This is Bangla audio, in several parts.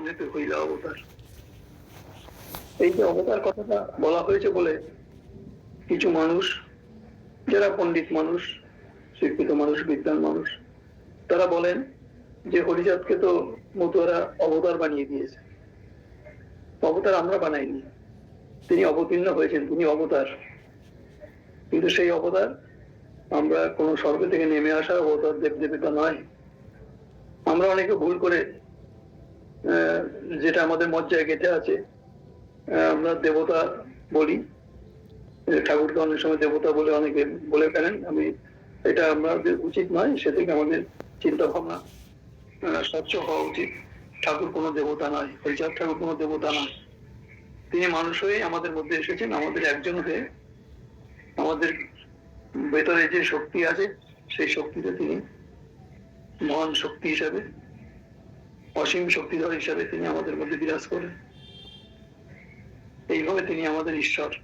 মনেতে হইল অবতার। এই যে অবতার কথাটা বলা হয়েছে বলে কিছু মানুষ, যারা পণ্ডিত মানুষ, শিক্ষিত মানুষ বিদ্যান মানুষ, তারা বলেন যে হরিচাঁদকে তো মতুয়ারা অবতার বানিয়ে দিয়েছে। অবতার আমরা বানাইনি। তিনি অবতীর্ণ হয়েছেন, তিনি অবতার। কিন্তু সেই অবতার আমরা কোনো স্বর্গ থেকে নেমে আসা অবতার দেব দেবতা নয়। আমরা অনেকে ভুল করে যেটা আমাদের মজ্জায় গেঁথে আছে আমরা দেবতা বলি। ঠাকুরকে অনেক সময় দেবতা বলে অনেকে বলে ফেলেন। আমি, এটা আমাদের উচিত নয় সে থেকে আমাদের চিন্তা ভাবনা স্বচ্ছ হওয়া উচিত। ঠাকুর কোনো দেবতা নয়, হরিচাঁদ ঠাকুর কোনো দেবতা নয়। তিনি মানুষ হয়ে আমাদের মধ্যে এসেছেন, আমাদের একজন হয়ে আমাদের ভেতরে যে শক্তি আছে, সেই শক্তিতে তিনি মহান শক্তি হিসাবে অসীম শক্তিধর হিসাবে তিনি আমাদের মধ্যে বিরাজ করেন। এইভাবে তিনি আমাদের ঈশ্বর।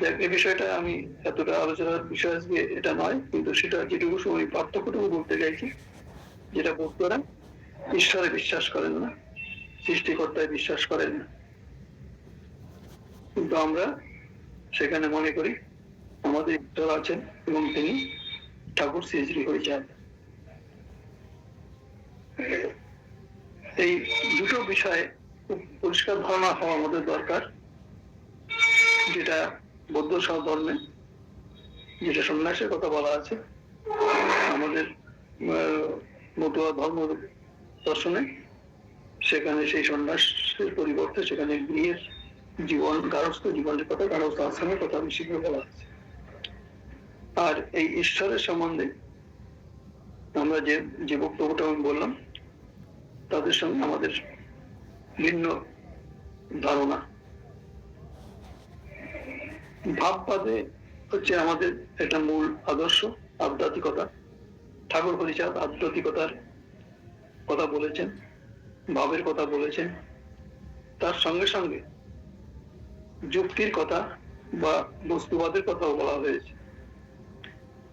দেখ এই বিষয়টা আমি এতটা আলোচনার বিষয় আজকে এটা নয়, কিন্তু সেটা যেটুকু সময় পার্থক্যটুকু বলতে চাইছি, যেটা ভক্তরা ঈশ্বরে বিশ্বাস করেন না, সৃষ্টিকর্তায় বিশ্বাস করেন না। কিন্তু আমরা সেখানে মনে করি, আমাদের ঈশ্বর আছেন এবং তিনি ঠাকুর শ্রী শ্রী হরিচাঁদ এই দুটো বিষয়ে পরিষ্কার ধারণা হওয়া আমাদের দরকার, যেটা বৌদ্ধ সহ ধর্মে যেটা সন্ন্যাসের কথা বলা আছে, আমাদের মতুয়া ধর্ম দর্শনে, সেখানে সেই সন্ন্যাসের পরিবর্তে সেখানে গৃহের জীবন গারস্থ জীবনের কথা গারস্থ আশ্রমের কথা বেশি করে বলা আছে। আর এই ঈশ্বরের সম্বন্ধে আমরা যে যে বক্তব্যটা আমি বললাম তাদের সঙ্গে আমাদের ভিন্ন ধারণা। ভাববাদে হচ্ছে আমাদের একটা মূল আদর্শ, আধ্যাত্মিকতা। ঠাকুর হরিচাঁদ আধ্যাত্মিকতার কথা বলেছেন, ভাবের কথা বলেছেন। তার সঙ্গে সঙ্গে যুক্তির কথা বা বস্তুবাদের কথাও বলা হয়েছে।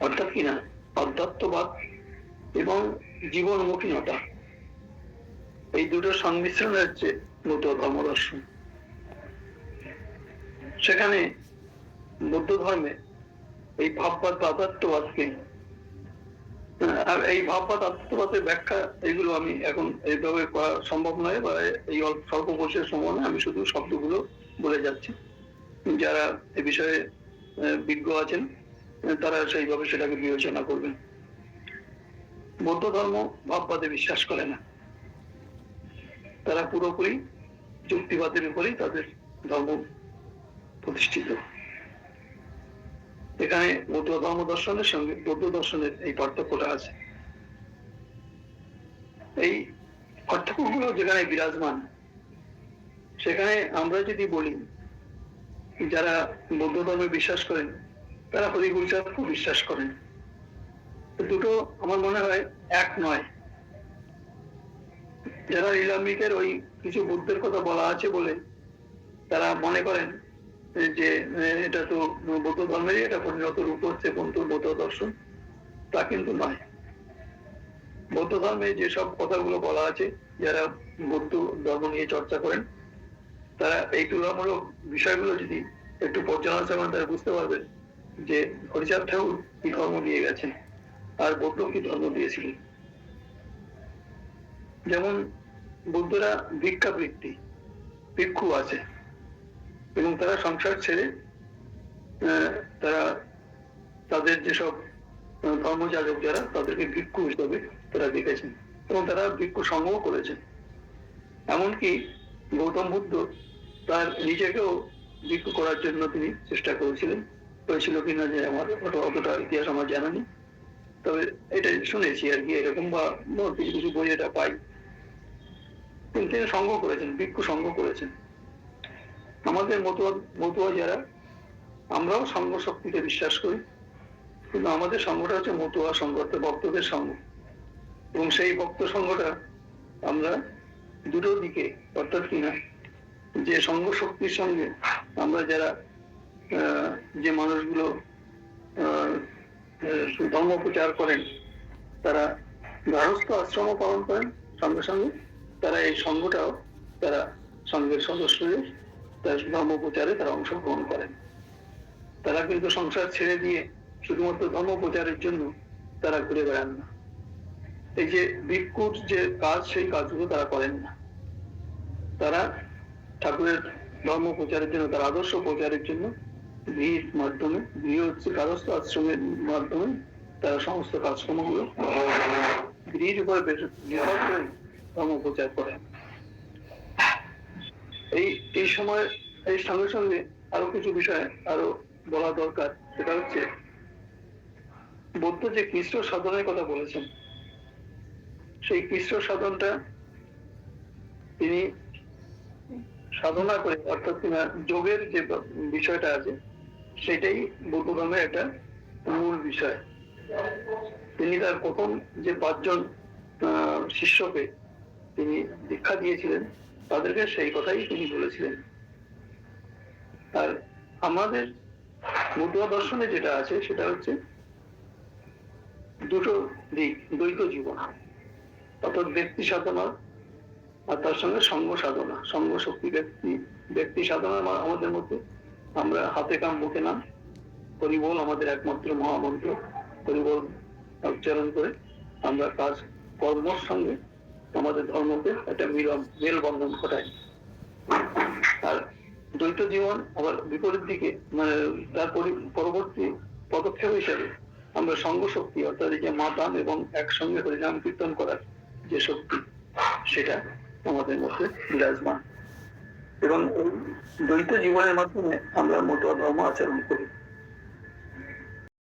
অর্থাৎ কিনা অধ্যাত্মবাদ এবং জীবনমুখীনতা এই দুটোর সংমিশ্রণ হচ্ছে নতুন ধর্মদর্শন সেখানে বৌদ্ধ ধর্মে এই ভাববাদ বা আর এই ভাববাদ আধ্যাত্মবাদের ব্যাখ্যা এগুলো আমি এখন এইভাবে করা সম্ভব নয় বা এই অল্প স্বল্প নয়, আমি শুধু শব্দগুলো বলে যাচ্ছি। যারা এ বিষয়ে বিজ্ঞ আছেন তারা সেইভাবে সেটাকে বিবেচনা করবেন। বৌদ্ধ ধর্ম ভাববাদে বিশ্বাস করে না। তারা পুরোপুরি যুক্তিবাদের উপরেই তাদের ধর্ম প্রতিষ্ঠিত। এখানে বৌদ্ধ ধর্ম দর্শনের সঙ্গে বৌদ্ধ দর্শনের এই পার্থক্যটা আছে। এই পার্থক্যগুলো যেখানে বিরাজমান, সেখানে আমরা যদি বলি, যারা বৌদ্ধ ধর্মে বিশ্বাস করেন, তারা হরিগুরচাঁদকে বিশ্বাস করেন। দুটো আমার মনে হয় এক নয়। যারা ইসলামিকের ওই কিছু বুদ্ধের কথা বলা আছে বলে তারা মনে করেন যে এটা তো বৌদ্ধ ধর্মেরই এটা পরিণত রূপ হচ্ছে, কিন্তু বৌদ্ধ দর্শন তা কিন্তু নয়। বৌদ্ধ ধর্মে যেসব কথাগুলো বলা আছে, যারা বৌদ্ধ ধর্ম নিয়ে চর্চা করেন, তারা এই তুলনামূলক বিষয়গুলো যদি একটু পর্যালোচনা করেন তারা বুঝতে পারবেন যে হরিচাঁদ ঠাকুর কি ধর্ম দিয়ে গেছেন আর বৌদ্ধ কি ধর্ম দিয়েছিলেন। যেমন বৌদ্ধরা ভিক্ষাবৃত্তি, ভিক্ষু আছে এবং তারা সংসার ছেড়ে তারা তাদের যেসব ধর্মযাজক যারা, তাদেরকে ভিক্ষু হিসাবে তারা দেখেছেন এবং তারা ভিক্ষু সংগ্রহ করেছেন। এমনকি গৌতম বুদ্ধ তার নিজেকেও ভিক্ষু করার জন্য তিনি চেষ্টা করেছিলেন। হয়েছিল কিনা যে আমার অত- অতটা ইতিহাস আমার জানা নেই। তবে এটা শুনেছি আর কি, এরকম বা কিছু কিছু বই এটা পাই। তিনি সংগ্রহ করেছেন, ভিক্ষু সংগ্রহ করেছেন। আমাদের মতুয়া মতুয়া যারা, আমরাও সংঘ শক্তিতে বিশ্বাস করি। কিন্তু আমাদের সংঘটা হচ্ছে মতুয়া অর্থাৎ ভক্তদের সংঘ এবং সেই ভক্ত সংঘটা আমরা দুটো দিকে, অর্থাৎ কিনা যে সংঘ শক্তির সঙ্গে আমরা যারা যে মানুষগুলো ধর্ম প্রচার করেন, তারা গার্হস্থ আশ্রমও পালন করেন সঙ্গে সঙ্গে। তারা এই সংঘটাও তারা সংঘের সদস্য হয়ে তার ধর্ম প্রচারে তারা অংশগ্রহণ করেন। তারা কিন্তু সংসার ছেড়ে দিয়ে শুধুমাত্র ধর্ম প্রচারের জন্য তারা ঘুরে বেড়ান না। এই যে ভিক্ষুর যে কাজ, সেই কাজগুলো তারা করেন না। তারা ঠাকুরের ধর্ম প্রচারের জন্য, তার আদর্শ প্রচারের জন্য গৃহের মাধ্যমে গৃহ হচ্ছে গারস্থ আশ্রমের মাধ্যমে তারা সমস্ত কাজকর্মগুলো গৃহের উপরে নির্ভর করে ধর্ম প্রচার করেন এই এই সময়, এই সঙ্গে সঙ্গে আরও কিছু বিষয় আরও বলা দরকার, সেটা হচ্ছে বুদ্ধ যে কৃষ্ণ সাধনের কথা বলেছেন, সেই কৃষ্ণ সাধনটা তিনি সাধনা করে, অর্থাৎ কিনা যোগের যে বিষয়টা আছে, সেটাই বৌদ্ধ ধর্মের একটা মূল বিষয়। তিনি তার প্রথম যে পাঁচজন শিষ্যকে তিনি দীক্ষা দিয়েছিলেন, তাদেরকে সেই কথাই তিনি বলেছিলেন। আর আমাদের বুদ্ধ দর্শনে যেটা আছে, সেটা হচ্ছে দুটো দিক দ্বৈত জীবন। অর্থাৎ ব্যক্তি সাধনা আর তার সঙ্গে সঙ্গ সাধনা। সঙ্গ শক্তি ব্যক্তি ব্যক্তি সাধনা আমাদের মধ্যে। আমরা হাতে কাম, মুখে নাম। হরিবল আমাদের একমাত্র মহামন্ত্র। হরিবল উচ্চারণ করে আমরা কাজ কর্মর সঙ্গে আমাদের ধর্মকে একটা মিলন মেলবন্ধন ঘটায়। আর দ্বৈত জীবন আবার বিপরীত দিকে মানে তার পরি- পরবর্তী পদক্ষেপ হিসেবে আমরা সঙ্গ শক্তি অর্থাৎ যে মাতাম এবং একসঙ্গে হরিনাম কীর্তন করার যে শক্তি, সেটা আমাদের মধ্যে বিরাজমান। এবং দ্বৈত জীবনের মাধ্যমে আমরা মতুয়া ধর্ম আচরণ করি।